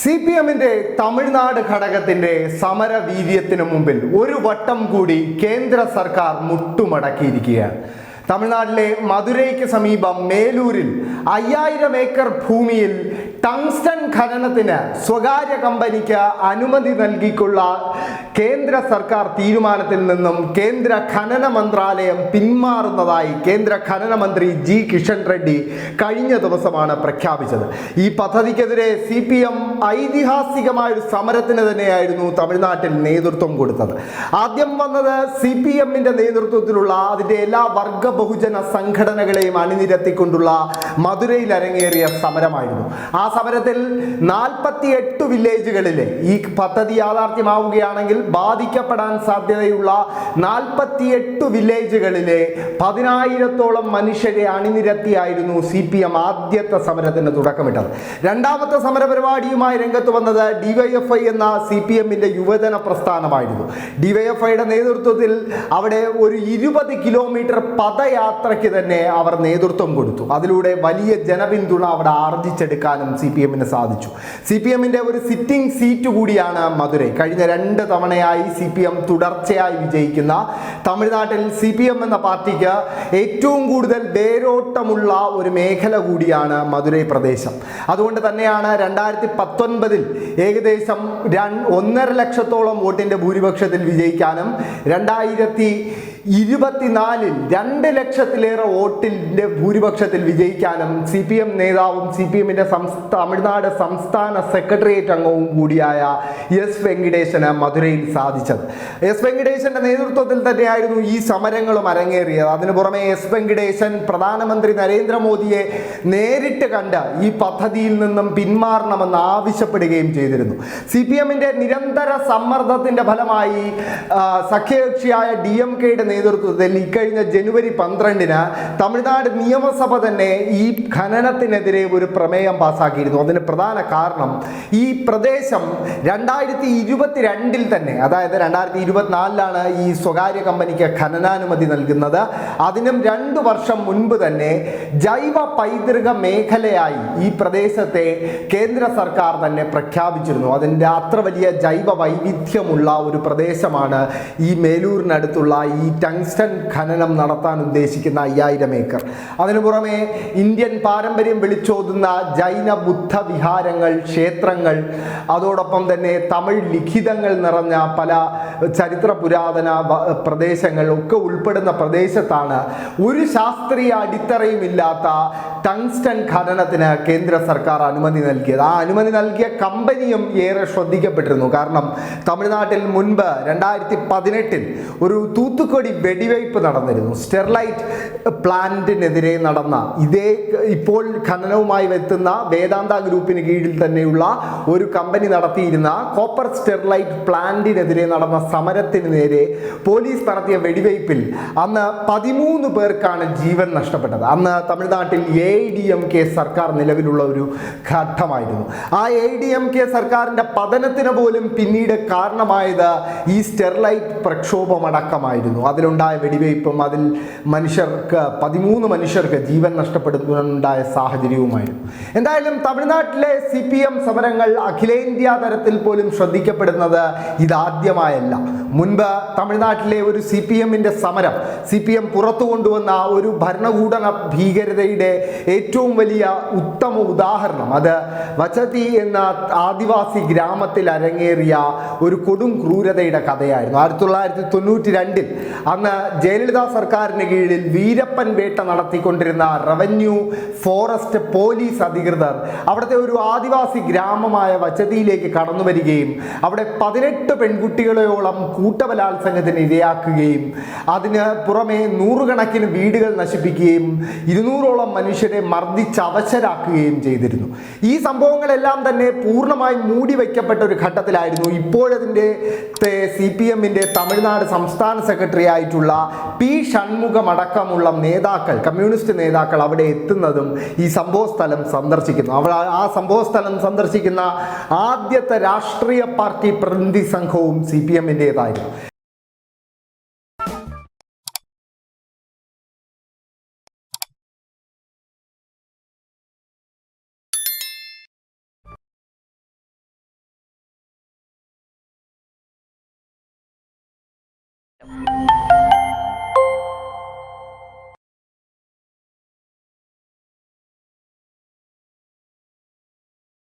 C P എമ്മിന്റെ തമിഴ്നാട് ഘടകത്തിന്റെ സമരവീര്യത്തിനു മുമ്പിൽ ഒരു വട്ടം കൂടി കേന്ദ്ര സർക്കാർ മുട്ടുമടക്കിയിരിക്കുകയാണ്. തമിഴ്നാട്ടിലെ മധുരയ്ക്ക് സമീപം മേലൂരിൽ അയ്യായിരം ഏക്കർ ഭൂമിയിൽ ടങ്സ്റ്റൺ ഖനനത്തിന് സ്വകാര്യ കമ്പനിക്ക് അനുമതി നൽകിക്കുള്ള കേന്ദ്ര സർക്കാർ തീരുമാനത്തിൽ നിന്നും കേന്ദ്ര ഖനന മന്ത്രാലയം പിന്മാറുന്നതായി കേന്ദ്ര ഖനന മന്ത്രി ജി കിഷൻ റെഡ്ഡി കഴിഞ്ഞ ദിവസമാണ് പ്രഖ്യാപിച്ചത്. ഈ പദ്ധതിക്കെതിരെ സി പി എം ഐതിഹാസികമായൊരു സമരത്തിന് തന്നെയായിരുന്നു തമിഴ്നാട്ടിൽ നേതൃത്വം കൊടുത്തത്. ആദ്യം വന്നത് സി പി എമ്മിന്റെ നേതൃത്വത്തിലുള്ള അതിന്റെ എല്ലാ വർഗ ബഹുജന സംഘടനകളെയും അണിനിരത്തിക്കൊണ്ടുള്ള മധുരയിൽ അരങ്ങേറിയ സമരമായിരുന്നു. ആ സമരത്തിൽ നാൽപ്പത്തി എട്ട് വില്ലേജുകളിൽ ഈ പദ്ധതി യാഥാർത്ഥ്യമാവുകയാണെങ്കിൽ ബാധിക്കപ്പെടാൻ സാധ്യതയുള്ള നാൽപ്പത്തി എട്ട് വില്ലേജുകളിലെ പതിനായിരത്തോളം മനുഷ്യരെ അണിനിരത്തിയായിരുന്നു സി പി എം ആദ്യത്തെ സമരത്തിന് തുടക്കമിട്ടത്. രണ്ടാമത്തെ സമരപരിപാടിയുമായി രംഗത്ത് വന്നത് ഡിവൈഎഫ്ഐ എന്ന സി പി എമ്മിന്റെ യുവജന പ്രസ്ഥാനമായിരുന്നു. ഡിവൈഎഫ്ഐയുടെ നേതൃത്വത്തിൽ അവിടെ ഒരു ഇരുപത് കിലോമീറ്റർ പദയാത്രയ്ക്ക് തന്നെ അവർ നേതൃത്വം കൊടുത്തു. അതിലൂടെ വലിയ ജനപിന്തുണ അവിടെ ആർജിച്ചെടുക്കാനും സി പി എമ്മിന് സാധിച്ചു. സി പി എമ്മിന്റെ ഒരു സിറ്റിംഗ് സീറ്റ് കൂടിയാണ് മധുരൈ. കഴിഞ്ഞ രണ്ട് തവണയായി സി പി എം തുടർച്ചയായി വിജയിക്കുന്ന തമിഴ്നാട്ടിൽ സി പി എം എന്ന പാർട്ടിക്ക് ഏറ്റവും കൂടുതൽ വേരോട്ടമുള്ള ഒരു മേഖല കൂടിയാണ് മധുരൈ പ്രദേശം. അതുകൊണ്ട് തന്നെയാണ് രണ്ടായിരത്തി പത്തൊൻപതിൽ ഏകദേശം ഒന്നര ലക്ഷത്തോളം വോട്ടിന്റെ ഭൂരിപക്ഷത്തിൽ വിജയിക്കാനും രണ്ടായിരത്തി ഇരുപത്തിനാലിൽ രണ്ട് ലക്ഷത്തിലേറെ വോട്ടിന്റെ ഭൂരിപക്ഷത്തിൽ വിജയിക്കാനും സി പി എം നേതാവും സി പി എമ്മിന്റെ തമിഴ്നാട് സംസ്ഥാന സെക്രട്ടേറിയറ്റ് അംഗവും കൂടിയായ എസ് വെങ്കിടേശന് മധുരയിൽ സാധിച്ചത്. എസ് വെങ്കിടേശന്റെ നേതൃത്വത്തിൽ തന്നെയായിരുന്നു ഈ സമരങ്ങളും അരങ്ങേറിയത്. അതിനു പുറമെ എസ് വെങ്കിടേശൻ പ്രധാനമന്ത്രി നരേന്ദ്രമോദിയെ നേരിട്ട് കണ്ട് ഈ പദ്ധതിയിൽ നിന്നും പിന്മാറണമെന്ന് ആവശ്യപ്പെടുകയും ചെയ്തിരുന്നു. സി പി എമ്മിന്റെ നിരന്തര സമ്മർദ്ദത്തിന്റെ ഫലമായി സഖ്യകക്ഷിയായ ഡി എം കെയുടെ നേതൃത്വത്തിൽ ഇക്കഴിഞ്ഞ ജനുവരി പന്ത്രണ്ടിന് തമിഴ്നാട് നിയമസഭ തന്നെ ഈ ഖനനത്തിനെതിരെ ഒരു പ്രമേയം പാസ്സാക്കിയിരുന്നു അതിന് പ്രധാന കാരണം ഈ പ്രദേശം രണ്ടായിരത്തി ഇരുപത്തിരണ്ടിൽ തന്നെ അതായത് രണ്ടായിരത്തി ഇരുപത്തിനാലിലാണ് ഈ സ്വകാര്യ കമ്പനിക്ക് ഖനനാനുമതി നൽകുന്നത്. അതിനും രണ്ട് വർഷം മുൻപ് തന്നെ ജൈവ പൈതൃക മേഖലയായി ഈ പ്രദേശത്തെ കേന്ദ്ര സർക്കാർ തന്നെ പ്രഖ്യാപിച്ചിരുന്നു. അതിന്റെ അത്ര വലിയ ജൈവ വൈവിധ്യമുള്ള ഒരു പ്രദേശമാണ് ഈ മേലൂരിനടുത്തുള്ള ഈ ടങ്സ്റ്റൺ ഖനനം നടത്താൻ ഉദ്ദേശിക്കുന്ന അയ്യായിരം ഏക്കർ. അതിനു പുറമെ ഇന്ത്യൻ പാരമ്പര്യം വിളിച്ചോതുന്ന ജൈന ബുദ്ധ വിഹാരങ്ങൾ ക്ഷേത്രങ്ങൾ അതോടൊപ്പം തന്നെ തമിഴ് ലിഖിതങ്ങൾ നിറഞ്ഞ പല ചരിത്ര പുരാതന പ്രദേശങ്ങൾ ഒക്കെ ഉൾപ്പെടുന്ന പ്രദേശത്താണ് ഒരു ശാസ്ത്രീയ അടിത്തറയും ഇല്ലാത്ത ടങ്സ്റ്റൺ ഖനനത്തിന് കേന്ദ്ര സർക്കാർ അനുമതി നൽകിയത്. ആ അനുമതി നൽകിയ കമ്പനിയും ഏറെ ശ്രദ്ധിക്കപ്പെട്ടിരുന്നു. കാരണം തമിഴ്നാട്ടിൽ മുൻപ് രണ്ടായിരത്തി പതിനെട്ടിൽ ഒരു തൂത്തുക്കൊടി വെടിവയ്പ് നടന്നിരുന്നു. സ്റ്റെർലൈറ്റ് പ്ലാന്റിനെതിരെ നടന്ന ഇതേ ഇപ്പോൾ ഖനനവുമായി എത്തുന്ന വേദാന്ത ഗ്രൂപ്പിന് കീഴിൽ തന്നെയുള്ള ഒരു കമ്പനി നടത്തിയിരുന്ന കോപ്പർ സ്റ്റെർലൈറ്റ് പ്ലാന്റിനെതിരെ നടന്ന സമരത്തിന് നേരെ പോലീസ് നടത്തിയ വെടിവയ്പിൽ അന്ന് പതിമൂന്ന് പേർക്കാണ് ജീവൻ നഷ്ടപ്പെട്ടത്. അന്ന് തമിഴ്നാട്ടിൽ എ ഡി എം കെ സർക്കാർ നിലവിലുള്ള ഒരു ഘട്ടമായിരുന്നു. ആ എ ഡി എം കെ സർക്കാരിന്റെ പതനത്തിന് പോലും പിന്നീട് കാരണമായത് ഈ സ്റ്റെർലൈറ്റ് പ്രക്ഷോഭമടക്കമായിരുന്നു. അതിലുണ്ടായ വെടിവയ്പ്പും അതിൽ മനുഷ്യർക്ക് പതിമൂന്ന് മനുഷ്യർക്ക് ജീവൻ നഷ്ടപ്പെടുന്നുണ്ടായ സാഹചര്യവുമായിരുന്നു. എന്തായാലും തമിഴ്നാട്ടിലെ സി പി എം സമരങ്ങൾ അഖിലേന്ത്യാ തലത്തിൽ പോലും ശ്രദ്ധിക്കപ്പെടുന്നത് ഇതാദ്യമായല്ല. മുൻപ് തമിഴ്നാട്ടിലെ ഒരു സി പി എമ്മിന്റെ സമരം സി പി എം പുറത്തു കൊണ്ടുവന്ന ഒരു ഭരണകൂട ഭീകരതയുടെ ഏറ്റവും വലിയ ഉത്തമ ഉദാഹരണം അത് വച്ചതി എന്ന ആദിവാസി ഗ്രാമത്തിൽ അരങ്ങേറിയ ഒരു കൊടും ക്രൂരതയുടെ കഥയായിരുന്നു. ആയിരത്തി തൊള്ളായിരത്തി തൊണ്ണൂറ്റി രണ്ടിൽ അന്ന് ജയലളിത സർക്കാരിന് കീഴിൽ വീരപ്പൻ വേട്ട നടത്തിക്കൊണ്ടിരുന്ന റവന്യൂ ഫോറസ്റ്റ് പോലീസ് അധികൃതർ അവിടുത്തെ ഒരു ആദിവാസി ഗ്രാമമായ വച്ചതിയിലേക്ക് കടന്നു വരികയും അവിടെ പതിനെട്ട് പെൺകുട്ടികളെയോളം കൂട്ടബലാത്സംഗത്തിന് ഇരയാക്കുകയും അതിന് പുറമെ നൂറുകണക്കിന് വീടുകൾ നശിപ്പിക്കുകയും ഇരുന്നൂറോളം മനുഷ്യരെ മർദ്ദിച്ചവശരാക്കുകയും ചെയ്തിരുന്നു. ഈ സംഭവങ്ങളെല്ലാം തന്നെ പൂർണമായി മൂടി വയ്ക്കപ്പെട്ട ഒരു ഘട്ടത്തിലായിരുന്നു. ഇപ്പോഴതിന്റെ സി പി എമ്മിന്റെ തമിഴ്നാട് സംസ്ഥാന സെക്രട്ടറി ആയിട്ടുള്ള പി ഷൺമുഖമടക്കമുള്ള നേതാക്കൾ കമ്മ്യൂണിസ്റ്റ് നേതാക്കൾ അവിടെ എത്തുന്നതും ഈ സംഭവ സ്ഥലം സന്ദർശിക്കുന്നു. അവ ആ സംഭവ സ്ഥലം സന്ദർശിക്കുന്ന ആദ്യത്തെ രാഷ്ട്രീയ പാർട്ടി പ്രതിനിധി സംഘവും സി പി എമ്മിന്റെതായിരുന്നു